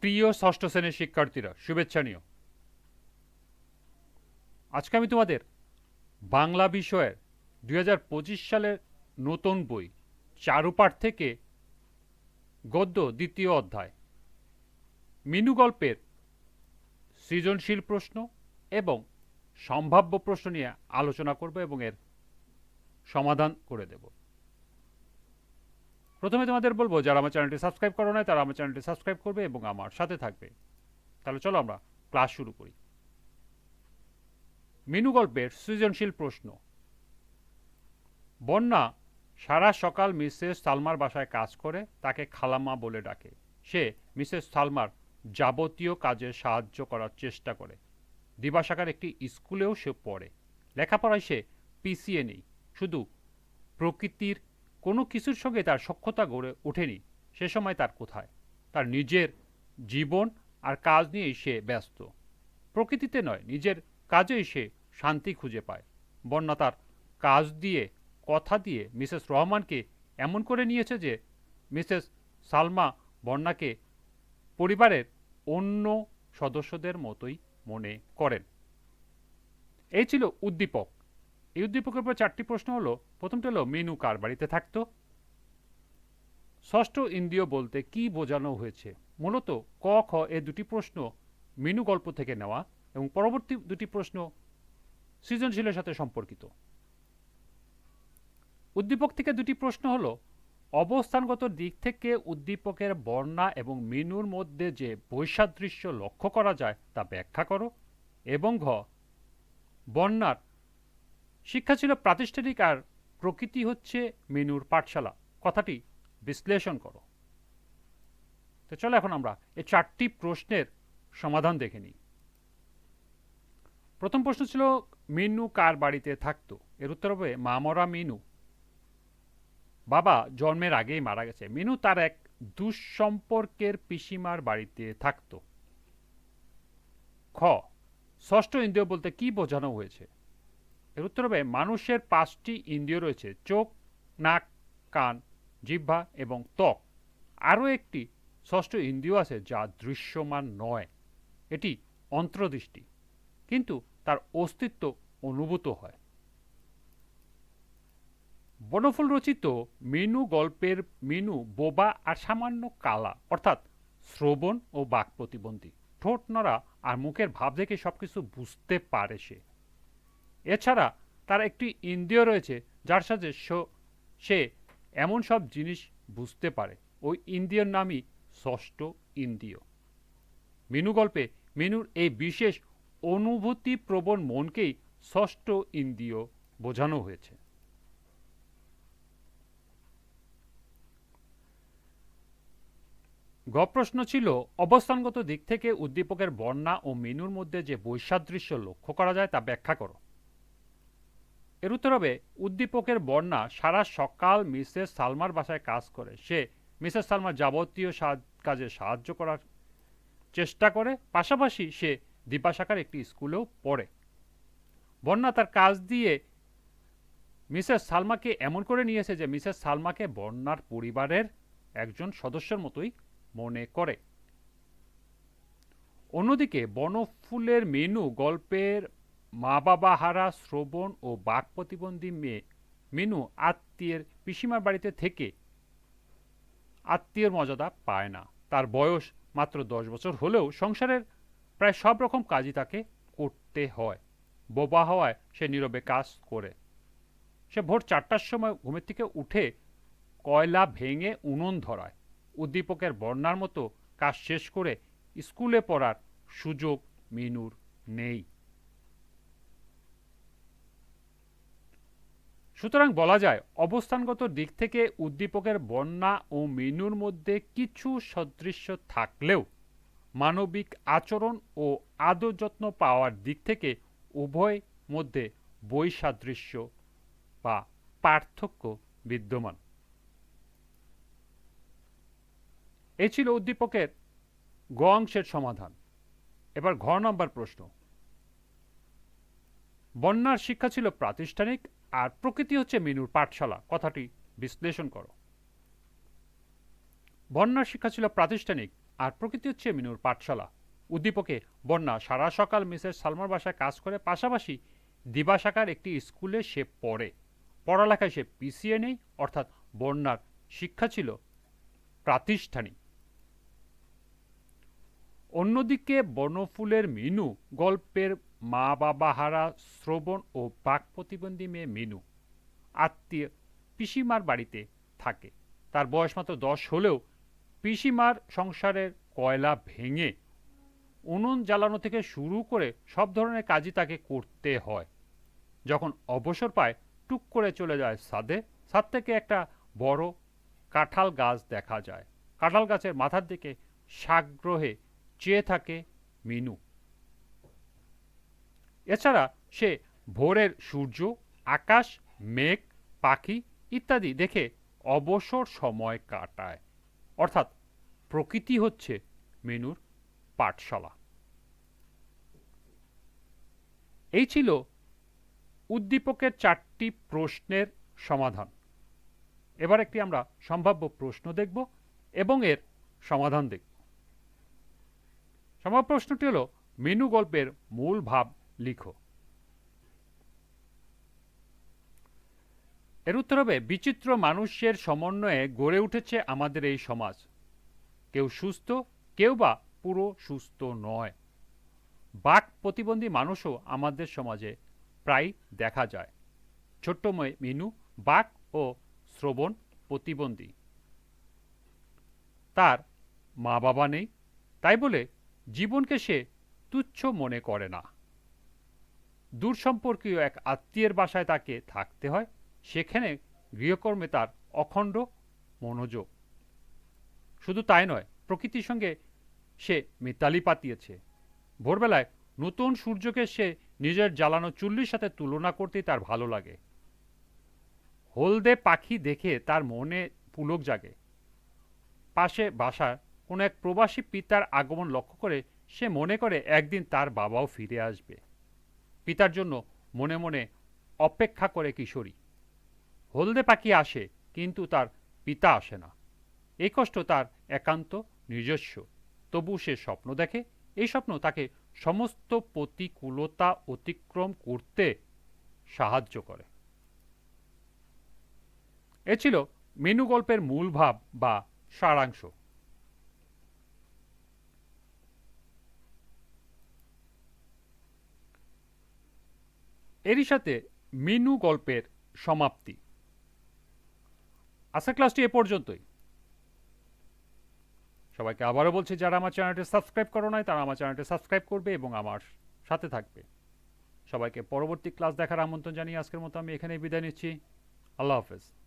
প্রিয় ষষ্ঠ শ্রেণির শিক্ষার্থীরা, শুভেচ্ছা নিও। আজকে আমি তোমাদের বাংলা বিষয়ের দু হাজার পঁচিশ সালের নতুন বই, চারুপাঠ থেকে গদ্য দ্বিতীয় অধ্যায়, মিনু গল্পের সৃজনশীল প্রশ্ন এবং সম্ভাব্য প্রশ্ন নিয়ে আলোচনা করব এবং এর সমাধান করে দেব। প্রথমে তোমাদের বলব, যারা আমার চ্যানেলটি সাবস্ক্রাইব করো না তারা আমার চ্যানেলটি সাবস্ক্রাইব করবে এবং আমার সাথে থাকবে। তাহলে চলো আমরা ক্লাস শুরু করি। মিনু গল্পের সৃজনশীল প্রশ্ন। বন্যা সারা সকাল মিসেস সালমার বাসায় কাজ করে, তাকে খালাম্মা বলে ডাকে। সে মিসেস সালমার যাবতীয় কাজে সাহায্য করার চেষ্টা করে। দিবাসাকার একটি স্কুলেও সে পড়ে। লেখাপড়ায় সে পিছিয়ে নেই, শুধু প্রকৃতির কোনো কিছুর সঙ্গে তার সক্ষতা গড়ে ওঠেনি। সে সময় তার কোথায়? তার নিজের জীবন আর কাজ নিয়েই সে ব্যস্ত। প্রকৃতিতে নয়, নিজের কাজেই সে শান্তি খুঁজে পায়। বন্যা তার কাজ দিয়ে, কথা দিয়ে মিসেস রহমানকে এমন করে নিয়েছে যে মিসেস সালমা বন্যাকে পরিবারের অন্য সদস্যদের মতোই মনে করেন। এই ছিল উদ্দীপক। এই উদ্দীপকের উপর চারটি প্রশ্ন হলো, প্রথমটা হলো, মিনু কার বাড়িতে থাকতো? ষষ্ঠ, ইন্দ্রিয় বলতে কি বোঝানো হয়েছে? মূলত ক, খ, এ দুটি প্রশ্ন মিনু গল্প থেকে নেওয়া এবং পরবর্তী দুটি প্রশ্ন সৃজনশীলের সাথে সম্পর্কিত। উদ্দীপক থেকে দুটি প্রশ্ন হলো, অবস্থানগত দিক থেকে উদ্দীপকের বর্ণা এবং মিনুর মধ্যে যে বৈসাদৃশ্য লক্ষ্য করা যায় তা ব্যাখ্যা করো এবং ঘ বন্যার শিক্ষা ছিল প্রাতিষ্ঠানিক আর প্রকৃতি হচ্ছে মিনুর পাঠশালা। কথাটি বিশ্লেষণ করো। তো চলো এখন আমরা এই চারটি প্রশ্নের সমাধান দেখে নিই। প্রথম প্রশ্ন ছিল, মিনু কার বাড়িতে থাকতো? এর উত্তর হবে, মামরা মিনু। বাবা জন্মের আগেই মারা গেছে। মিনু তার এক দুঃসম্পর্কের পিসিমার বাড়িতে থাকতো। খ, ষষ্ঠ ইন্দ্রিয় বলতে কি বোঝানো হয়েছে? এর উত্তর হবে, মানুষের পাঁচটি ইন্দ্রিয় রয়েছে, চোখ, নাক, কান, জিহ্বা এবং ত্বক। আরও একটি ষষ্ঠ ইন্দ্রিয় আছে যা দৃশ্যমান নয়, এটি অন্তর্দৃষ্টি, কিন্তু তার অস্তিত্ব অনুভূত হয়। বনফুল রচিত মিনু গল্পের মিনু বোবা আর সামান্য কালা, অর্থাৎ শ্রবণ ও বাক প্রতিবন্ধী। ঠোঁট নড়া আর মুখের ভাব দেখে সবকিছু বুঝতে পারে সে। এছাড়া তার একটি ইন্দ্রিয় রয়েছে, যার সাথে সে এমন সব জিনিস বুঝতে পারে। ওই ইন্দ্রিয়র নামই ষষ্ঠ ইন্দ্রিয়। মিনু গল্পে মিনুর এই বিশেষ অনুভূতি প্রবণ মনকেই ষষ্ঠ ইন্দ্রিয় বোঝানো হয়েছে। গ প্রশ্ন ছিল, অবস্থানগত দিক থেকে উদ্দীপকের বর্ণা ও মেনুর মধ্যে যে বৈসাদৃশ্য লক্ষ্য করা যায় তা ব্যাখ্যা করো। এর উত্তর হবে, উদ্দীপকের বর্ণা সারা সকাল মিসেস সালমার বাসায় কাজ করে। সে মিসেস সালমার যাবতীয় কাজে সাহায্য করার চেষ্টা করে, পাশাপাশি সে দীপাশাখার একটি স্কুলেও পড়ে। বন্যা তার কাজ দিয়ে মিসেস সালমাকে এমন করে নিয়েছে যে মিসেস সালমাকে বন্যার পরিবারের একজন সদস্যের মতোই মনে করে। অন্যদিকে বনফুলের মেনু গল্পের মা বাবা হারা শ্রবণ ও বাক প্রতিবন্ধী মেয়ে মিনু আত্মীয়ের পিসিমার বাড়িতে থেকে আত্মীয়ের মর্যাদা পায় না। তার বয়স মাত্র দশ বছর হলেও সংসারের প্রায় সব রকম কাজই তাকে করতে হয়। বোবা হওয়ায় সে নীরবে কাজ করে। সে ভোর চারটার সময় ঘুমের থেকে উঠে কয়লা ভেঙে উনুন ধরায়। উদ্দীপকের বর্ণার মতো কাজ শেষ করে স্কুলে পড়ার সুযোগ মিনুর নেই। সুতরাং বলা যায়, অবস্থানগত দিক থেকে উদ্দীপকের বন্যা ও মিনুর মধ্যে কিছু সদৃশ্য থাকলেও মানবিক আচরণ ও আদর যত্ন পাওয়ার দিক থেকে উভয় মধ্যে বৈসাদৃশ্য বা পার্থক্য বিদ্যমান। এ ছিল উদ্দীপকের গ অংশের সমাধান। এবার ঘ নম্বর প্রশ্ন। বন্যার শিক্ষা ছিল প্রাতিষ্ঠানিক আর প্রকৃতি হচ্ছে মিনুর পাঠশালা। কথাটি বিশ্লেষণ করো। বন্যার শিক্ষা ছিল প্রাতিষ্ঠানিক আর প্রকৃতি হচ্ছে মিনুর পাঠশালা। উদ্দীপকে বন্যা সারা সকাল মিসেস সালমার বাসায় কাজ করে, পাশাপাশি দিবাশাকার একটি স্কুলে সে পড়ে। পড়ালেখায় সে পিছিয়ে নেই, অর্থাৎ বন্যার শিক্ষা ছিল প্রাতিষ্ঠানিক। অন্যদিকে বনফুলের মিনু গল্পের মা বাবা হারা শ্রবণ ও বাক প্রতিবন্ধী মেয়ে মিনু আত্মীয় পিসিমার বাড়িতে থাকে। তার বয়স মাত্র দশ হলেও পিসিমার সংসারের কয়লা ভেঙে উনুন জ্বালানো থেকে শুরু করে সব ধরনের কাজই তাকে করতে হয়। যখন অবসর পায়, টুক করে চলে যায় ছাদে। সাদ থেকে একটা বড় কাঁঠাল গাছ দেখা যায়। কাঁঠাল গাছের মাথার দিকে সাগ্রহে চেয়ে থাকে মিনু। এছাড়া সে ভোরের সূর্য, আকাশ, মেঘ, পাখি ইত্যাদি দেখে অবসর সময় কাটায়। অর্থাৎ প্রকৃতি হচ্ছে মিনুর পাঠশালা। এই ছিল উদ্দীপকের চারটি প্রশ্নের সমাধান। এবার একটি আমরা সম্ভাব্য প্রশ্ন দেখব এবং এর সমাধান দেখব। সম্ভাব্য প্রশ্নটি হলো, মেনু গল্পের মূল ভাব লিখো। এর উত্তর হবে, বিচিত্র মানুষের সমন্বয়ে গড়ে উঠেছে আমাদের এই সমাজ। কেউ সুস্থ, কেউ বা পুরো সুস্থ নয়। বাক প্রতিবন্ধী মানুষও আমাদের সমাজে প্রায় দেখা যায়। ছোট্ট মিনু, বাক ও শ্রবণ প্রতিবন্ধী। তার মা বাবা নেই, তাই বলে জীবনকে সে তুচ্ছ মনে করে না। দূর সম্পর্কীয় এক আত্মীয়ের বাসায় তাকে থাকতে হয়। সেখানে গৃহকর্মে তার অখণ্ড মনোযোগ। শুধু তাই নয়, প্রকৃতির সঙ্গে সে মিতালি পাতিয়েছে। ভোরবেলায় নতুন সূর্যকে সে নিজের জ্বালানো চুল্লির সাথে তুলনা করতেই তার ভালো লাগে। হলদে পাখি দেখে তার মনে পুলক জাগে। পাশে বাসার কোনো এক প্রবাসী পিতার আগমন লক্ষ্য করে সে মনে করে একদিন তার বাবাও ফিরে আসবে। পিতার জন্য মনে মনে অপেক্ষা করে কিশোরী। হলদে পাখি আসে, কিন্তু তার পিতা আসে না। এই কষ্ট তার একান্ত নিজস্ব। তবু সে স্বপ্ন দেখে। এই স্বপ্ন তাকে সমস্ত প্রতিকূলতা অতিক্রম করতে সাহায্য করে। এ ছিল মেনু গল্পের মূল ভাব বা সারাংশ। এরই সাথে মিনু গল্পের সমাপ্তি। আজকের ক্লাসটি এ পর্যন্তই। সবাইকে আবারও বলছি, যারা আমার চ্যানেলটি সাবস্ক্রাইব করো নাই, তারা আমার চ্যানেলটি সাবস্ক্রাইব করবে এবং আমার সাথে থাকবে। সবাইকে পরবর্তী ক্লাস দেখার আমন্ত্রণ জানিয়ে আজকের মতো আমি এখানেই বিদায় নিচ্ছি। আল্লাহ হাফেজ।